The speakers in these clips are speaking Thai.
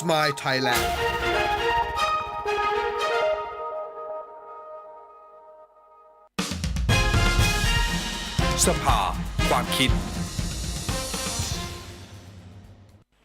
Smile Thailand สภา ความคิด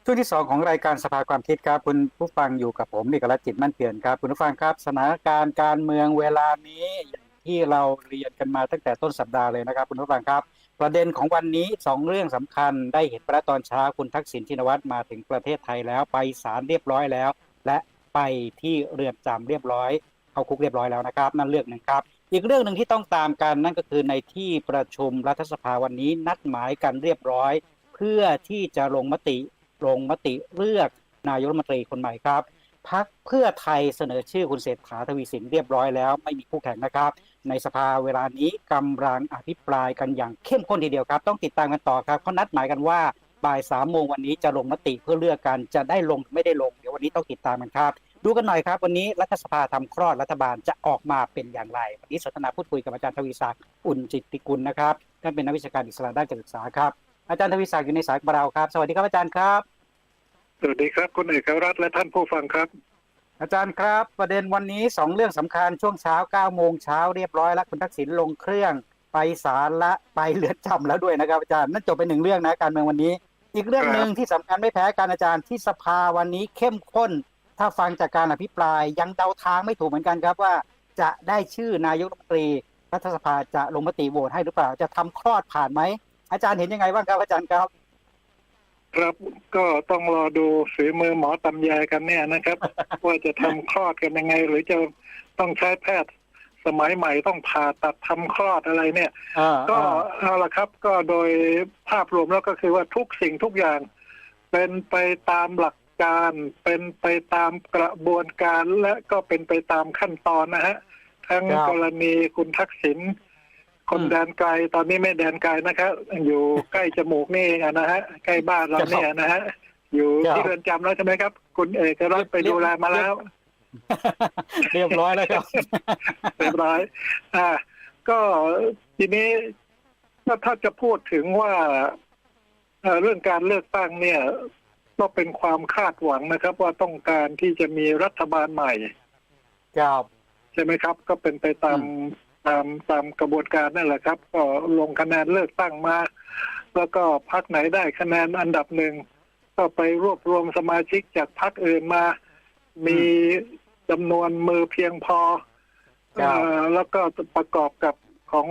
ช่วงที่ 2 ของรายการสภาความคิดครับ คุณผู้ฟังอยู่กับผมเอกลักษณ์จิตมั่นเปลี่ยนครับ คุณผู้ฟังครับสถานการณ์การเมืองเวลานี้อย่างที่เราเรียนกันมาตั้งแต่ต้นสัปดาห์เลยนะครับ คุณผู้ฟังครับ ประเด็นของวันนี้2เรื่องสำคัญได้เห็นไปแล้วตอนเช้าคุณทักษิณชินวัตรมาถึงประเทศไทยแล้วไปศาลเรียบร้อยแล้ว และไปที่เรือนจำเรียบร้อย เข้าคุกเรียบร้อยแล้วนะครับ นั่นเรื่องหนึ่งครับ อีกเรื่องหนึ่งที่ต้องตามกันนั่นก็คือในที่ประชุมรัฐสภาวันนี้นัดหมายกันเรียบร้อย เพื่อที่จะลงมติลงมติเลือกนายกรัฐมนตรีคนใหม่ครับพักเพื่อไทยเสนอชื่อคุณเศรษฐาทวีสินเรียบร้อยแล้ว ไม่มีคู่แข่งนะครับ ในสภาเวลานี้กำลังอภิปรายกันอย่างเข้มข้นทีเดียวครับ ต้องติดตามกันต่อครับเขานัดหมายกันว่าบ่ายสามโมงวันนี้จะลงมติเพื่อเลือกกันจะได้ลงหรือไม่ได้ลงเดี๋ยววันนี้ต้องติดตามกันครับ ดูกันหน่อยครับ วันนี้รัฐสภาทำคลอดรัฐบาลจะออกมาเป็นอย่างไร วันนี้สนทนาพูดคุยกับอาจารย์ทวีศักดิ์อุ่นจิตติกุลนะครับท่านเป็นนักวิชาการอิสระด้านการศึกษาครับอาจารย์ทวีศักดิ์อยู่ในสายกับเราครับ สวัสดีครับอาจารย์ครับสวัสดีครับคุณเอกรัตและท่านผู้ฟังครับ อาจารย์ครับ ประเด็นวันนี้สองเรื่องสำคัญช่วงเช้า9โมงเช้าเรียบร้อยแล้วคุณทักษิณลงเครื่องไปศาลและไปเรือนจำแล้วด้วยนะครับอาจารย์นั่นจบไปหนึ่งเรื่องนะการเมืองวันนี้ อีกเรื่องหนึ่งที่สำคัญไม่แพ้กันอาจารย์ที่สภาวันนี้เข้มข้น ถ้าฟังจากการอภิปรายยังเดาทางไม่ถูกเหมือนกันครับว่า จะได้ชื่อนายกรัฐมนตรีรัฐสภาจะลงมติโหวตให้หรือเปล่าจะทำคลอดผ่านไหมอาจารย์เห็นยังไงบ้างครับอาจารย์ครับ ครับก็ต้องรอดูฝีมือหมอตำแยกันเนี่ยนะครับ ว่าจะทำคลอดกันยังไง หรือจะต้องใช้แพทย์สมัยใหม่ต้องผ่าตัดทำคลอดอะไรเนี่ยอ่าก็อ่าเอาละครับก็โดยภาพรวมแล้วก็คือว่าทุกสิ่งทุกอย่าง เป็นไปตามหลักการ เป็นไปตามกระบวนการและก็เป็นไปตามขั้นตอนนะฮะ ทั้งกรณีคุณทักษิณ คนแดนไกลตอนนี้ไม่แดนไกลนะครับอยู่ใกล้จมูกนี่เองอะนะฮะใกล้บ้านเราเนี่ยนะฮะอยู่ที่เรือนจำแล้วใช่ไหมครับ คุณเอกรัตน์ไปดูแลมาแล้ว เรียบร้อยแล้วครับเรียบร้อย อ่า ก็ทีนี้ถ้าถ้าจะพูดถึงว่าเอ่อเรื่องการเลือกตั้งเนี่ย ก็เป็นความคาดหวังนะครับ ว่าต้องการที่จะมีรัฐบาลใหม่ครับใช่ไหมครับ ก็เป็นไปตามอืม ตามตามกระบวนการนั่นแหละครับ ก็ลงคะแนนเลือกตั้งมา แล้วก็พักไหนได้คะแนนอันดับหนึ่งก็ไปรวบรวมสมาชิกจากพักอื่นมา มีจำนวนมือเพียงพอครับเอ่อแล้วก็ประกอบกับของ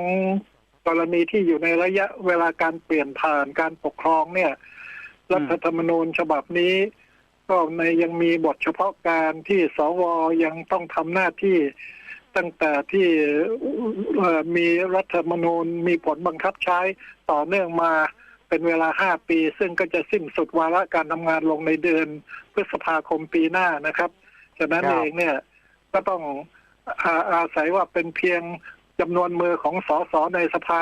กรณีที่อยู่ในระยะเวลาการเปลี่ยนผ่านการปกครองเนี่ยรัฐธรรมนูญฉบับนี้ ก็ในยังมีบทเฉพาะการที่สวยังต้องทำหน้าที่ ตั้งแต่ที่มีรัฐธรรมนูญมีผลบังคับใช้ต่อเนื่องมาเป็นเวลาห้าปี ซึ่งก็จะสิ้นสุดวาระการทำงานลงในเดือนพฤษภาคมปีหน้านะครับฉะนั้นเองเนี่ยก็ต้องอาอาศัยว่าเป็นเพียงจำนวนมือของสสในสภา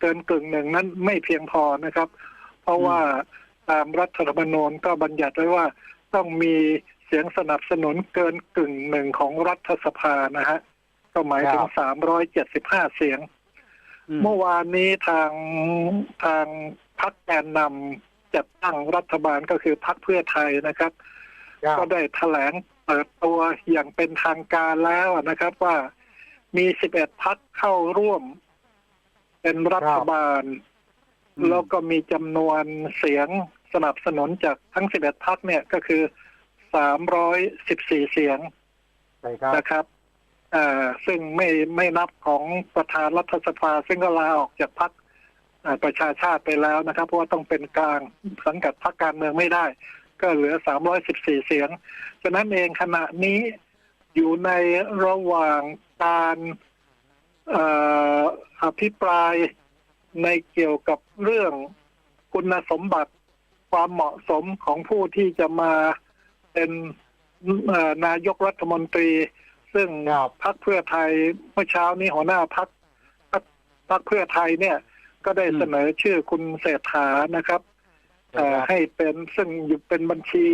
เกินกึ่งหนึ่งนั้นไม่เพียงพอนะครับ เพราะว่าตามรัฐธรรมนูญก็บัญญัติไว้ว่าต้องมีเสียงสนับสนุนเกินกึ่งหนึ่งของรัฐสภานะฮะ ก็หมายถึงสามร้อยเจ็ดสิบห้าเสียงอืมเมื่อวานนี้ทางทางพรรคแกนนำจัดตั้งรัฐบาลก็คือพรรคเพื่อไทยนะครับครับ ก็ได้แถลงเปิดตัวอย่างเป็นทางการแล้วนะครับว่ามี11พักเข้าร่วม เป็นรัฐบาลอืมแล้วก็มีจำนวนเสียงสนับสนุนจากทั้ง11พักเนี่ยก็คือ314เสียงใช่ครับนะครับอ่า ซึ่งไม่ไม่นับของประธานรัฐสภา ซึ่งก็ลาออกจากพรรคประชาชาติไปแล้วนะครับ เพราะว่าต้องเป็นกลางสังกัดพรรคการเมืองไม่ได้ ก็เหลือ 314 เสียงฉะนั้นเองขณะนี้อยู่ในระหว่างการอภิปรายในเกี่ยวกับเรื่องคุณสมบัติความเหมาะสมของผู้ที่จะมาเป็นนายกรัฐมนตรี ซึ่งครับพรรคเพื่อไทยเมื่อเช้านี้หัวหน้าพรรคพรรคพรรคเพื่อไทยเนี่ย ก็ได้อืมเสนอชื่อคุณเศรษฐานะครับเอ่อให้เป็นซึ่งอยู่เป็นบัญชี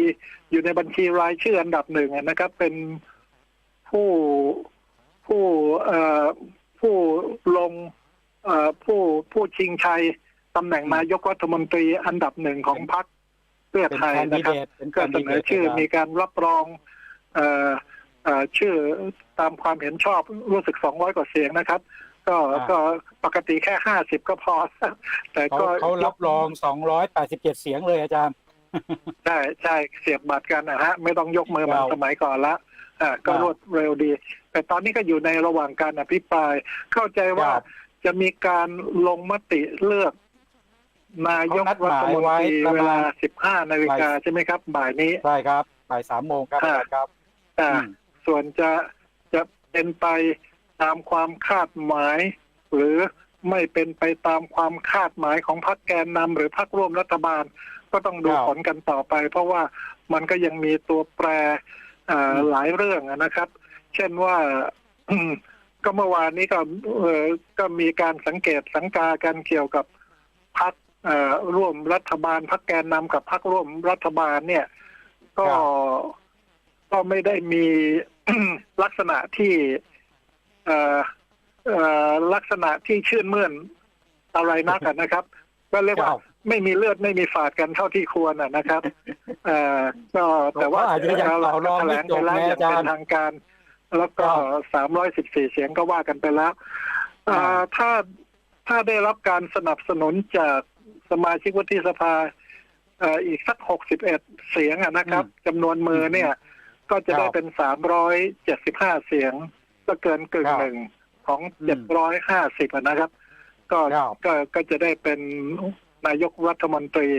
อยู่ในบัญชีรายชื่ออันดับหนึ่งนะครับ เป็นผู้ผู้เอ่อผู้ลงเอ่อผู้ผู้ชิงชัยตำแหน่งอืมนายกรัฐมนตรีอันดับหนึ่งของพรรคพื่อเป็นไทยแคนดินะคเดรับตเป็นก็แคนเสดินเดอตชื่อมีการรับรองเอ่อเอ่อ ชื่อตามความเห็นชอบรู้สึก 200 กว่าเสียงนะครับ ก็ก็ปกติแค่ 50 ก็พอ แต่เขาก็เขารับรอง 287 เสียงเลยอาจารย์ ใช่ใช่เสียบบัตรกันนะฮะ ไม่ต้องยกมือเหมือนครับสมัยก่อนละอ่าก็ครับรวดเร็วดี แต่ตอนนี้ก็อยู่ในระหว่างการอภิปราย เข้าใจว่าครับจะมีการลงมติเลือกนายกเขานัดหรัมายฐมนไว้ตรีประมาณเวลา 15 นาฬิกาบ่ายใช่ไหมครับ บ่ายนี้ ใช่ครับ บ่ายสามโมงครับอาจารย์ครับ อ่าอืม ส่วนจะจะเป็นไปตามความคาดหมาย หรือไม่เป็นไปตามความคาดหมายของพรรคแกนนำหรือพรรคร่วมรัฐบาล ก็ต้องดูครับผลกันต่อไป เพราะว่ามันก็ยังมีตัวแปรเอ่ออืมหลายเรื่องอะนะครับ เช่นว่าก็เมื่อวานนี้ก็เอ่อก็มีการสังเกตสังกากันเกี่ยวกับพรรคเอ่อร่วมรัฐบาลพรรคแกนนำกับพรรคร่วมรัฐบาลเนี่ย ก็ครับ ก็ไม่ได้มีลักษณะที่เอ่อเอ่อลักษณะที่ชื่นมื่นอะไรนักอะนะครับ ก็เรียกว่าครับไม่มีเลือดไม่มีฝาดกันเท่าที่ควรอะนะครับเอ่อก็แต่ว่าผมว่าอาจจะยังต่อรองแถไม่ลงจไปบแล้วนะอย่างอาจารย์เป็นทางการ แล้วก็ครับสามร้อยสิบสี่เสียงก็ว่ากันไปแล้วเอ่ออ่าถ้าถ้าได้รับการสนับสนุนจากสมาชิกวุฒิสภาเอ่ออีกสักหกสิบเอ็ดเสียงอะนะครับจำนวนมือเนี่ย ก็จะได้ครับเป็นสามร้อยเจ็ดสิบห้าเสียง ก็เกินกึ่งครับหนึ่งของอืเจ็ดมร้อยห้าสิบนะครับ ก็ครับก็ก็จะได้เป็นนายกรัฐมนตรี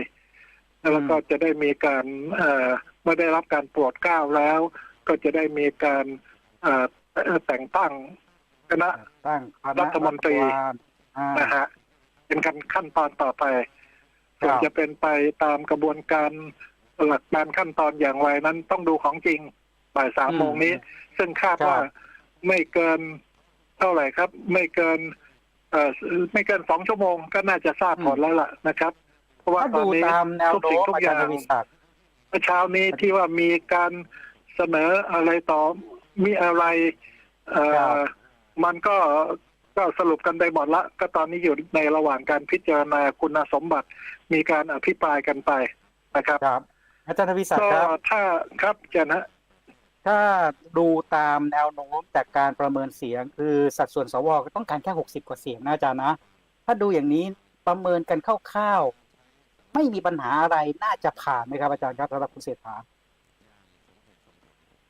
แล้วก็จะได้มีการเอ่อเมื่อได้รับการโปรดเกล้าแล้ว ก็จะได้มีการเอ่อแต่งตั้งคณะตั้งคณะรัฐมนตรีฐบาลอ่านะฮะเป็นขั้นขั้นตอนต่อไปครับส่วนจะเป็นไปตามกระบวนการหลักการขั้นตอนอย่างไรนั้นต้องดูของจริง บ่ายสามโมงนี้ ซึ่งคาดว่าไม่เกินเท่าไหร่ครับ ไม่เกินเอ่อไม่เกินสองชั่วโมงก็น่าจะทราบผลแล้วล่ะนะครับ เพราะว่าถ้าตอนดูนี้ตามแนวทุกโน้สิ่งมทุกอาอจารย่างย์ทวิศักดิ์เมื่อเช้านี้ที่ว่ามีการเสนออะไรต่อมีอะไร เอ่อมันก็ก็สรุปกันไปหมดละ ก็ตอนนี้อยู่ในระหว่างการพิจารณาคุณสมบัติ มีการอภิปรายกันไปนะครับครับอาจารย์ทวิศักก็ดิ์ครับถ้าครับเจนฮะ ถ้าดูตามแนวโน้มจากการประเมินเสียง คือสัดส่วนสวก็ต้องการแค่หกสิบกว่าเสียงนะอาจารย์นะ ถ้าดูอย่างนี้ประเมินกันคร่าวๆไม่มีปัญหาอะไรน่าจะผ่านไหมครับอาจารย์ครับสำหรับคุณเศรษฐา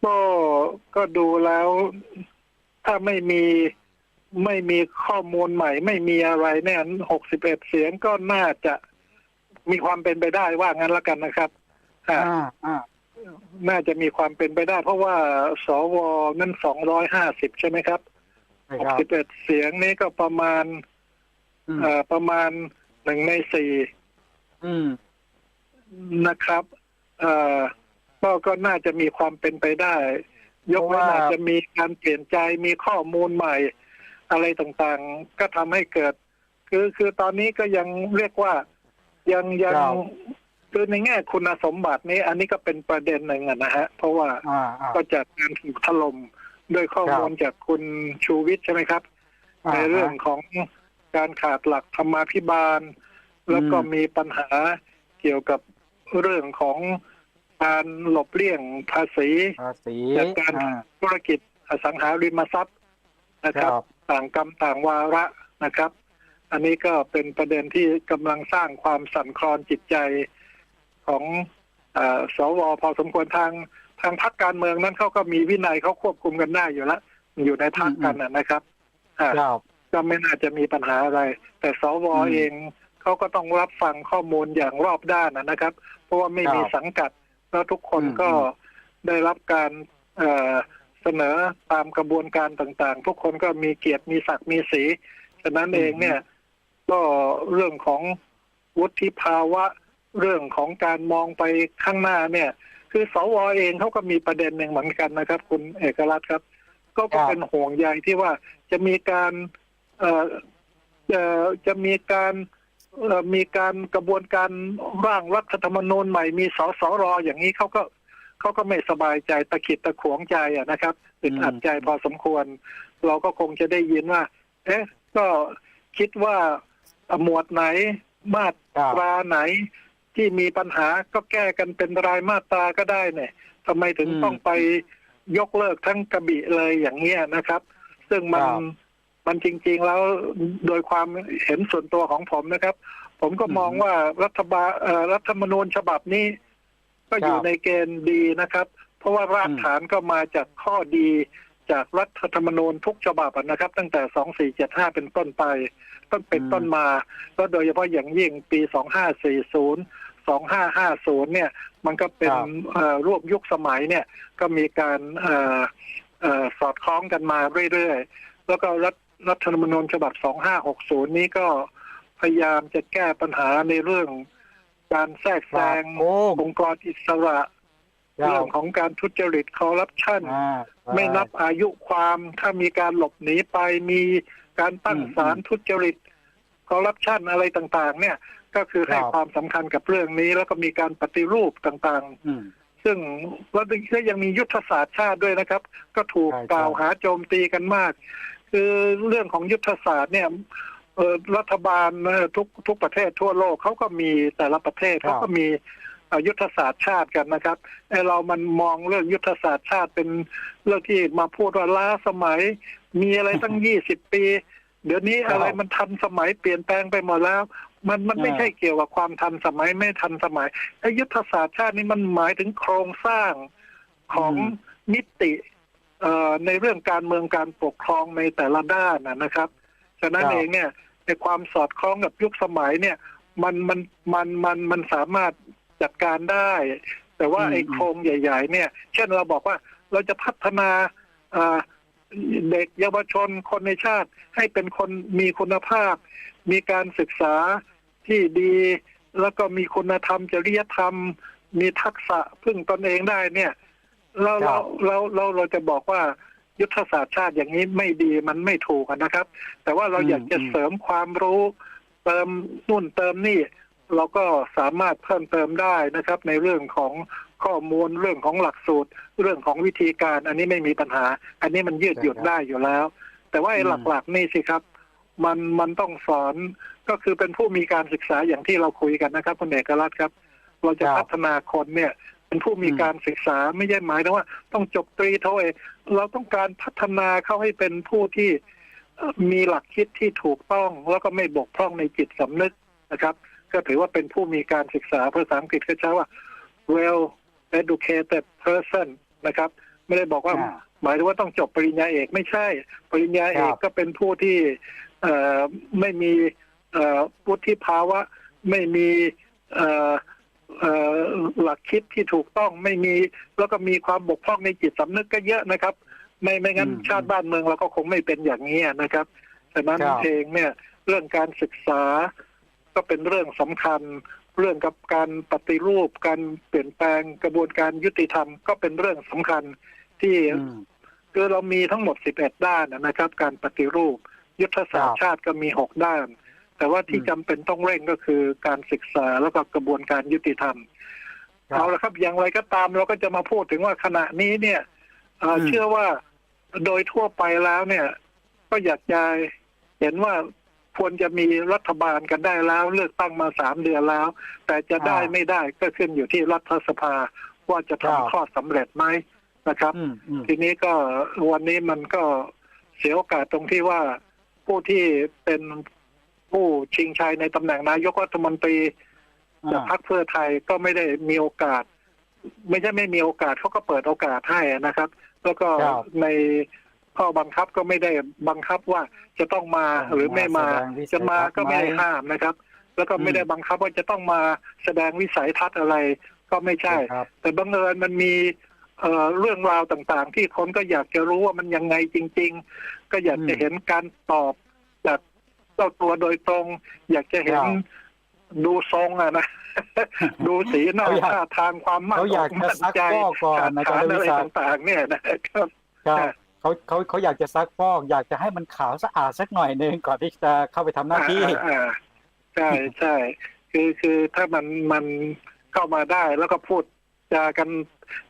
ก็ก็ดูแล้ว ถ้าไม่มีไม่มีข้อมูลใหม่ ไม่มีอะไรเนี่ยหกสิบเอ็ดเสียงก็น่าจะมีความเป็นไปได้ว่างั้นละกันนะครับ อ่า อ่าอ่า น่าจะมีความเป็นไปได้ เพราะว่าสวนั่นสองร้อยห้าสิบใช่ไหมครับใช่หคกรับสิบเอ็ดเสียงนี้ก็ประมาณอืมเอ่อประมาณหนึ่งในสี่อืมนะครับ เอ่อก็ก็น่าจะมีความเป็นไปได้ ยกเว้นเพราะว่าอาจจะมีการเปลี่ยนใจมีข้อมูลใหม่ อะไรต่างๆ ก็ทำให้เกิด คือคือตอนนี้ก็ยังเรียกว่ายังยัง ครับคือในแง่คุณสมบัตินี้อันนี้ก็เป็นประเด็นหนึ่งอะนะฮะ เพราะว่าอ่าอ่าก็จากการถูกถล่มด้วยข้อมูลจากคุณชูวิทย์ใช่ไหมครับาในเรื่องของการขาดหลักธรรมาภิบาล แล้วก็อืมมีปัญหาเกี่ยวกับเรื่องของการหลบเลี่ยงภาษีภาษีจากการอ่าธุรกิจอสังหาริมทรัพย์นะคครัรับบต่างกรรมต่างวาระนะครับ อันนี้ก็เป็นประเด็นที่กำลังสร้างความสั่นคลอนจิตใจ ของเออสวพอสมควรทางทางพรรคการเมืองนั้นเขาก็มีวินัยเขาควบคุมกันได้อยู่แล้วอยู่ในพรรคกันนะนะครับอ่าครับก็ไม่น่าจะมีปัญหาอะไร แต่สวอืมเองเขาก็ต้องรับฟังข้อมูลอย่างรอบด้านนะนะครับ เพราะว่าไม่มีครับสังกัดแล้วทุกคนอืมก็อืมได้รับการเอ่อเสนอตามกระบวนการต่างๆ ทุกคนก็มีเกียรติมีศักดิ์มีสีฉะนั้นเองเนี่ย ก็เรื่องของวุฒิภาวะ เรื่องของการมองไปข้างหน้าเนี่ย คือสวเองเขาก็มีประเด็นหนึ่งเหมือนกันนะครับ คุณเอกรัตน์ครับ ก็เป็นห่วงใยที่ว่าจะมีการเอ่อเอ่อจะมีการมีการกระบวนการร่างรัฐธรรมนูญใหม่มีสสรออย่างนี้เขาก็เขาก็ไม่สบายใจตะขิดตะขวงใจอะนะครับอึดอัดใจพอสมควร เราก็คงจะได้ยินว่า เอ๊ะ ก็คิดว่าหมวดไหนมาตราไหน ที่มีปัญหาก็แก้กันเป็นรายมาตราก็ได้เนี่ยทำไมถึงอืมต้องไปยกเลิกทั้งกระบี่เลยอย่างเงี้ยนะครับ ซึ่งมันครับ มันจริง ๆแล้วโดยความเห็นส่วนตัวของผมนะครับ ผมก็มองอืมว่ารัฐบาลเอ่อรัฐธรรมนูญฉบับนี้ ก็อยู่ครับในเกณฑ์ดีนะครับ เพราะว่ารากอืม ฐานก็มาจากข้อดีจากรัฐธรรมนูญทุกฉบับอะนะครับ ตั้งแต่2475เป็นต้นไป ต้นเป็นอืมต้นมา แล้วโดยเฉพาะอย่างยิ่งปี 2540 2550 เนี่ย มันก็เป็นครับเอ่อรวบยุคสมัยเนี่ย ก็มีการเอ่อเอ่อสอดคล้องกันมาเรื่อยๆ แล้วก็รัฐรัฐธรรมนูญฉบับ 2560 นี้ก็พยายามจะแก้ปัญหาในเรื่องการแทรกแซงโอ้องค์กรอิสระครัเรื่อบงของการทุจริตคอร์รัปชัน อ่าไม่นับอายุความถ้ามีการหลบหนีไปมีการตั้งอืมศาลทุจริตคอร์รัปชันอะไรต่าง ๆ เนี่ย ก็คือให้ครับความสำคัญกับเรื่องนี้ แล้วก็มีการปฏิรูปต่างอืมๆซึ่งแล้วก็ยังมียุทธศาสตร์ชาติด้วยนะครับ ก็ถูกใช่กล่าวหาโจมตีกันมาก คือเรื่องของยุทธศาสตร์เนี่ยเอ่อรัฐบาลเอ่อทุกทุกประเทศทั่วโลกเขาก็มีแต่ละประเทศครับเขาก็มีเอ่อยุทธศาสตร์ชาติกันนะครับไอเรามันมองเรื่องยุทธศาสตร์ชาติเป็นเรื่องที่มาพูดว่าล้าสมัย มีอะไรตั้งยี่สิบปี เดี๋ยวนี้ครับอะไรมันทันสมัยเปลี่ยนแปลงไปหมดแล้ว มันมันไม่อ่าใช่เกี่ยวกับความทันสมัยไม่ทันสมัยไอยุทธศาสตร์ชาตินี่มันหมายถึงโครงสร้างของมิติเอ่อในเรื่องการเมืองการปกครองในแต่ละด้านนะนะครับ ฉะนั้นครับเองเนี่ยในความสอดคล้องกับยุคสมัยเนี่ย มันมันมันมันมันสามารถจัดการได้ แต่ว่าอืมไอ้โครงใหญ่ ๆ เนี่ย เช่นเราบอกว่าเราจะพัฒนาเอ่อเด็กเยาวชนคนในชาติให้เป็นคนมีคุณภาพ มีการศึกษาที่ดี แล้วก็มีคุณธรรมจริยธรรม มีทักษะพึ่งตนเองได้เนี่ย เราครัเราบเราเราเราจะบอกว่ายุทธศาสตร์ชาติอย่างนี้ไม่ดีมันไม่ถูกอะนะครับ แต่ว่าเราอืมอยากจะอืมเสริมความรู้เติมนู่นเติมนี่ เราก็สามารถเพิ่มเติมได้นะครับ ในเรื่องของข้อมูลเรื่องของหลักสูตร เรื่องของวิธีการ อันนี้ไม่มีปัญหา อันนี้มันยืดหยุ่นได้อยู่แล้ว แต่ว่าไอ้อืมหลักๆนี่สิครับ มันมันต้องสอนก็คือเป็นผู้มีการศึกษาอย่างที่เราคุยกันนะครับคุณเอกรัตน์ครับ เราจะครับพัฒนาคนเนี่ยเป็นผู้มีอืมการศึกษาไม่ใช่หมายถึงว่า ต้องจบตรีโทเอกเราต้องการพัฒนาเขาให้เป็นผู้ที่เอ่อมีหลักคิดที่ถูกต้องแล้วก็ไม่บกพร่องในจิตสำนึกนะครับ ก็ถือว่าเป็นผู้มีการศึกษาภาษาอังกฤษเขาใช้ว่า well educated person นะครับ ไม่ได้บอกว่าอ่าหมายถึงว่าต้องจบปริญญาเอกไม่ใช่ ปริญญาเอกครับก็เป็นผู้ที่เอ่อ ไม่มีเอ่อวุฒิภาวะ ไม่มีเอ่อเอ่อหลักคิดที่ถูกต้องไม่มีแล้วก็มีความบกพร่องในจิตสำนึกก็เยอะนะครับ ไม่ไม่งั้นอืมชาติบ้านเมืองเราก็คงไม่เป็นอย่างนี้นะครับฉะนั้นครับเองเนี่ยเรื่องการศึกษาก็เป็นเรื่องสำคัญ เรื่องกับการปฏิรูป การเปลี่ยนแปลงกระบวนการยุติธรรมก็เป็นเรื่องสำคัญที่อืมคือเรามีทั้งหมด 11 ด้านนะครับ การปฏิรูป ยุทธศาสตครัร์บชาติก็มี6ด้าน แต่ว่าที่อืมจำเป็นต้องเร่งก็คือการศึกษาแล้วก็กระบวนการยุติธรรมครับเอาละครับอย่างไรก็ตามเราก็จะมาพูดถึงว่าขณะนี้เนี่ยเอ่ออมเชื่อว่าโดยทั่วไปแล้วเนี่ย ก็อยากจะเห็นว่าควรจะมีรัฐบาลกันได้แล้ว เลือกตั้งมาสามเดือนแล้ว แต่จะได้อ่าไม่ได้ก็ขึ้นอยู่ที่รัฐสภาว่าจะครับทำข้อสำเร็จไหมนะครับอืมอืมทีนี้ก็วันนี้มันก็เสียโอกาสตรงที่ว่า ผู้ที่เป็นผู้ชิงชัยในตำแหน่งนายกรัฐมนตรีจากพรรคเพื่อไทยก็ไม่ได้มีโอกาส ไม่ใช่ไม่มีโอกาสเขาก็เปิดโอกาสให้นะครับ แล้วก็ครับในข้อบังคับก็ไม่ได้บังคับว่าจะต้องมาต้องหรือไม่มามาแสดงวิสัยจะมาทัศน์ก็ไม่ได้ไหมห้ามนะครับ แล้วก็ไม่อืมได้บังคับว่าจะต้องมาแสดงวิสัยทัศน์อะไรก็ไม่ใช่ครับแต่บังเอิญมันมี เอ่อเรื่องราวต่างๆ ที่คนก็อยากจะรู้ว่ามันยังไงจริง ๆ ก็อยากจะอืมเห็นการตอบจากเจ้าตัวโดยตรง อยากจะเห็นครับดูทรงอะนะดูสีหน้าเขาอยากท่าทางความมั่นเขาอยากอกมั่นจะซักใจฟอกก่อนนะฐานอาจารย์อะไรวิสาต่างๆ เนี่ยนะครับครับเขาเขาเขาอยากจะซักฟอก อยากจะให้มันขาวสะอาดสักหน่อยหนึ่งก่อนที่จะเข้าไปทำหน้าที่อ่าอ่าใช่ใช่คือคือถ้ามันมันเข้ามาได้แล้วก็พูด จากัน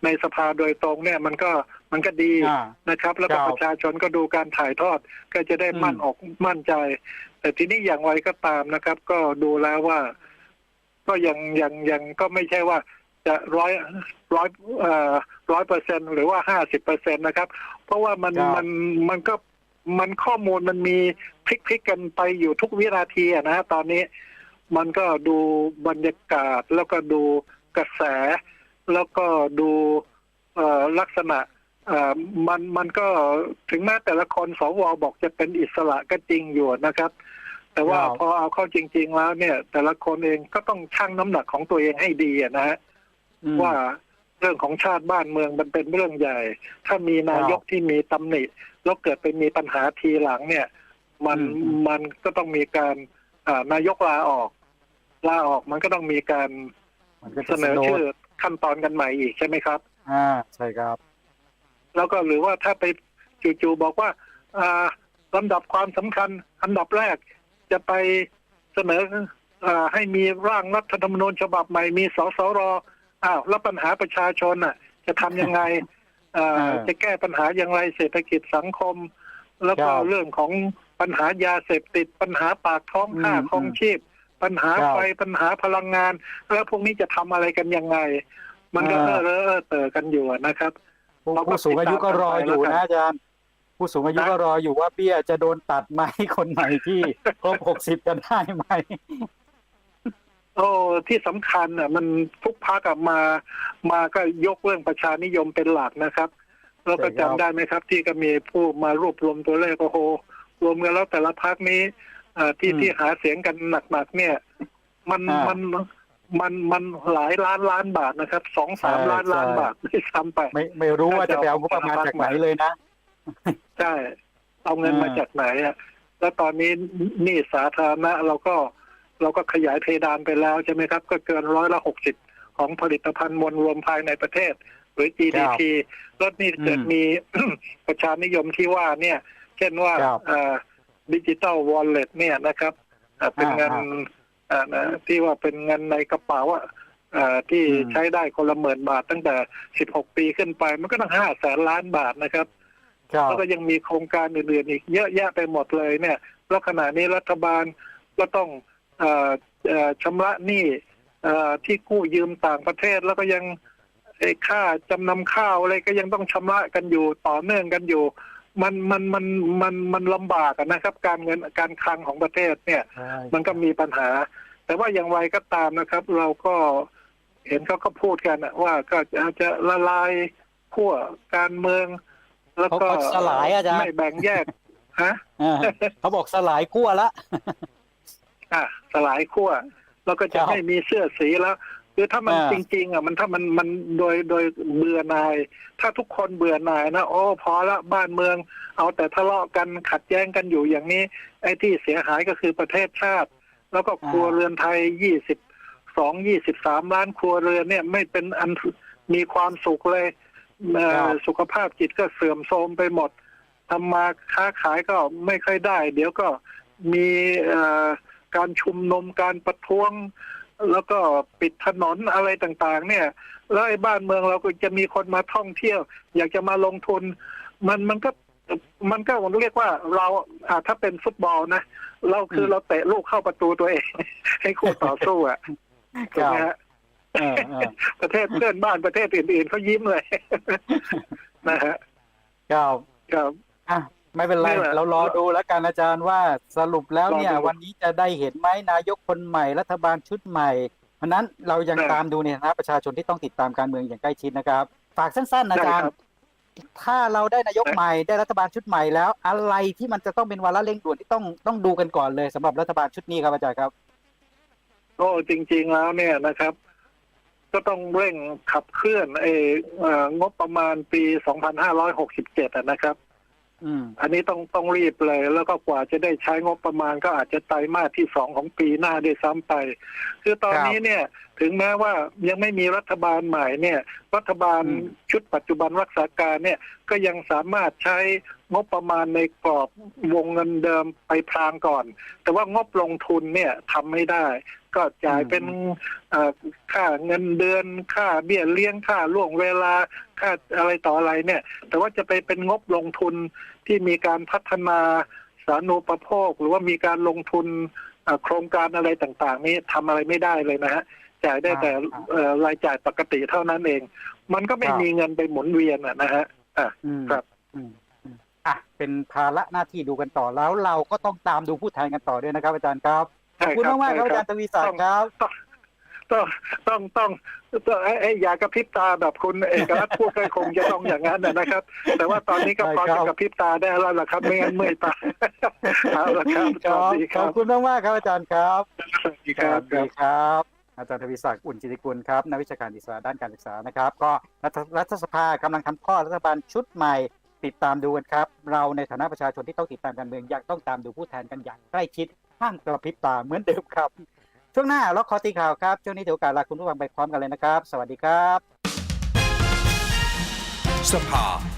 ในสภาโดยตรงเนี่ยมันก็มันก็ดีอ่านะครับ แล้วก็ครับประชาชนก็ดูการถ่ายทอดก็จะได้อืม มั่นอกมั่นใจ แต่ทีนี้อย่างไรก็ตามนะครับ ก็ดูแล้วว่า ก็ยังยังยังก็ไม่ใช่ว่า จะร้อยร้อยเอ่อร้อยเปอร์เซ็นหรือว่าห้าสิบเปอร์เซ็นนะครับ เพราะว่ามันครับ มันมันก็มันข้อมูลมันมีพลิกพลิกกันไปอยู่ทุกวินาทีอะนะฮะตอนนี้ มันก็ดูบรรยากาศแล้วก็ดูกระแส แล้วก็ดูเอ่อลักษณะเอ่อมันมันก็ถึงแม้แต่ละคนสวบอกจะเป็นอิสระก็จริงอยู่นะครับ แต่ว่าครับพอเอาเข้าจริง ๆ แล้วเนี่ย แต่ละคนเองก็ต้องชั่งน้ำหนักของตัวเองให้ดีอะนะฮะอืมว่าเรื่องของชาติบ้านเมืองมันเป็นเรื่องใหญ่ ถ้ามีนายกที่มีตำหนิ แล้วเกิดไปมีปัญหาทีหลังเนี่ย มันอืมมันก็ต้องมีการอ่านายกลาออกลาออกมันก็ต้องมีการมันก็เสจะนอโดชื่อ ขั้นตอนกันใหม่อีกใช่ไหมครับ อ่าใช่ครับ แล้วก็หรือว่าถ้าไปจู่ๆบอกว่า อ่าลำดับความสำคัญ อันดับแรกจะไปเสนออาให้มีร่างรัฐธรรมนูญฉบับใหม่มีสสรอ้าวแล้วปัญหาประชาชนอะ จะทำยังไงอ่าอ่าจะแก้ปัญหาอย่างไรเศรษฐกิจสังคม แล้วก็ครับเรื่องของปัญหายาเสพติดปัญหาปากท้องอืมค่าครองชีพ ปัญหาครับไฟปัญหาพลังงาน แล้วพวกนี้จะทำอะไรกันยังไง มันก็เออ่าอเรอเออเตอกันอยู่อะนะครับผู้เราก็ผู้สูงอายุก็รออยู่ติดตามกันไปแล้วกันนะอาจารย์ผู้สูงอายุนะก็รออยู่ว่าเบี้ยจะโดนตัดไหมคนใหม่ที่ครบหกสิบจะได้ไหมโอ้ที่สำคัญอะ มันทุกพักมา มาก็ยกเรื่องประชานิยมเป็นหลักนะครับแล้วก็ใช่ครับจำได้ไหมครับ ที่ก็มีผู้มารวบรวมตัวเลขโอ้โหรวมกันแล้วแต่ละพักนี้อ่า ที่ที่หาเสียงกันหนักๆเนี่ย มันมันมันมันหลายล้านล้านบาทนะครับสองสามล้านล้านบาทด้วยซ้ำไป ไม่ไม่รู้ว่าจะไปเอางบประมาณจากไหนเลยนะใช่เอาเงินอ่ามมาจากไหนอะแล้วตอนนี้หนี่สาธารณะเราก็เราก็ขยายเพดานไปแล้วใช่ไหมครับ ก็เกินร้อยละหกสิบของผลิตภัณฑ์มวลรวมภายในประเทศ หรือ GDP แล้วนี่เกิดมีประชานิยมที่ว่าเนี่ย เช่นว่าครับ ดิจิตอลวอลเล็ตเนี่ยนะครับอ่าเป็นเงินอ่าอ่านะที่ว่าเป็นเงินในกระเป๋าอะอ่าที่อืมใช้ได้คนละหมื่นบาทตั้งแต่ 16 ปีขึ้นไป มันก็ต้องห้าแสนล้านบาทนะครับครับแล้วก็ยังมีโครงการอื่นๆอีกเยอะแยะไปหมดเลยเนี่ยแล้วขณะนี้รัฐบาลก็ต้องเออเอ่อชำระหนี้เอ่อที่กู้ยืมต่างประเทศแล้วก็ยังไอ้ค่าจำนำข้าวอะไรก็ยังต้องชำระกันอยู่ต่อเนื่องกันอยู่ มันมันมันมันมันลำบากอะนะครับ การเงินการคลังของประเทศเนี่ย ใช่มันก็มีปัญหา แต่ว่าอย่างไรก็ตามนะครับ เราก็เห็นเขาก็พูดกันอะว่าก็อาจจะละลายขั้วการเมือง แล้วก็เขาสลายอาจารย์ ไม่แบ่งแยกฮะ อ่าเขาบอกสลายขั้วละ อะสลายขั้วแล้วก็จะครับ ไม่มีเสื้อสีแล้ว คือถ้ามันอ่า จริงๆอะมันถ้ามันมันโดยโดยเบื่อหน่าย ถ้าทุกคนเบื่อหน่ายนะโอ้พอละบ้านเมือง เอาแต่ทะเลาะกันขัดแย้งกันอยู่อย่างนี้ ไอ้ที่เสียหายก็คือประเทศชาติ แล้วก็ครัวเรือนไทยยี่สิบสองยี่สิบสามล้านครัวเรือนเนี่ยไม่เป็นอันมีความสุขเลยเอ่อครับ สุขภาพจิตก็เสื่อมโทรมไปหมดทำมาค้าขายก็ไม่ค่อยได้ เดี๋ยวก็มีเอ่อการชุมนุมการประท้วง แล้วก็ปิดถนนอะไรต่างๆ เนี่ย แล้วไอ้บ้านเมืองเราก็จะมีคนมาท่องเที่ยว อยากจะมาลงทุน มันมันก็มันก็เรียกว่าเราอ่าถ้าเป็นฟุตบอลนะเราคือมเราเตะลูกเข้าประตูตัวเอง ให้คู่ต่อสู้อะถูกไหมฮะเออเออประเทศเพื่อนบ้านประเทศอื่นๆเขายิ้มเลยนะฮะครับครับอะ ไม่เป็นไรนี่แหละเรารอดูแล้วกันอาจารย์ว่าสรุปแล้วเนี่ยรอดูวันนี้จะได้เห็นไหมนายกคนใหม่รัฐบาลชุดใหม่เพราะนั้นเรายังครับตามดูเนี่ยนะประชาชนที่ต้องติดตามการเมืองอย่างใกล้ชิดนะครับ ฝากสั้นๆอาจารย์ได้ครับถ้าเราได้นายกได้ใหม่ได้รัฐบาลชุดใหม่แล้ว อะไรที่มันจะต้องเป็นวาระเร่งด่วนที่ต้องต้องดูกันก่อนเลยสำหรับรัฐบาลชุดนี้ครับอาจารย์ครับโอ้จริง ๆแล้วเนี่ยนะครับ ก็ต้องเร่งขับเคลื่อนเออเอ่องบประมาณปี 2567อะนะครับ อืมอันนี้ต้องต้องรีบเลย แล้วก็กว่าจะได้ใช้งบประมาณก็อาจจะไตรมาสที่สองของปีหน้าด้วยซ้ำไป คือตอนนี้เนี่ยถึงแม้ว่ายังไม่มีรัฐบาลใหม่เนี่ย รัฐบาลอืม ชุดปัจจุบันรักษาการเนี่ยก็ยังสามารถใช้ งบประมาณในกรอบวงเงินเดิมไปพรางก่อน แต่ว่างบลงทุนเนี่ยทำไม่ได้ ก็จ่ายเป็นเอ่อค่าเงินเดือน ค่าเบี้ยเลี้ยงค่าล่วงเวลาค่าอะไรต่ออะไรเนี่ย แต่ว่าจะไปเป็นงบลงทุนที่มีการพัฒนาสาธารณูปโภค หรือว่ามีการลงทุนเอ่อโครงการอะไรต่างๆ นี้ทำอะไรไม่ได้เลยนะฮะจ่ายได้แต่อ่าเอ่อรายจ่ายปกติเท่านั้นเอง มันก็ไม่ครับมีเงินไปหมุนเวียนอะนะฮะอะอืมครับ อืมอืมอะเป็นภาระหน้าที่ดูกันต่อแล้ว เราก็ต้องตามดูผู้แทนกันต่อด้วยนะครับ อาจารย์ครับขอบคุณมากมากๆครับอาจารย์ทวีศักดิ์ครับต้องต้องต้องต้องไอ้ไอ้อย่ากระพริบตาแบบคุณเอกรัฐพูดก็คงจะต้องอย่างนั้นนะนะครับ แต่ว่าตอนนี้ก็พอได้ครัจะบกระพริบตาได้แล้วล่ะครับไม่งั้นเมื่อยตาเอาละครับสครัวับสดีคขรัอบบคุณมากมากๆครับอาจารย์ครับสวัสดีครับสวัสดีครับอาจารย์ทวีศักดิ์อุ่นจิติกุลครับนักวิชาการอิสระด้านการศึกษานะครับ ก็รัฐรัฐสภากำลังทำข้อรัฐบาลชุดใหม่ ติดตามดูกันครับ เราในฐานะประชาชนที่ต้องติดตามการเมืองยังต้องตามดูผู้แทนกันอย่างใกล้ชิดห้ามกระพริบตาเหมือนเดิมครับ ช่วงหน้าล็อกคอตีข่าวครับ ช่วงนี้ถือโอกาสลาคุณผู้ฟังไปพร้อมกันเลยนะครับ สวัสดีครับ สภา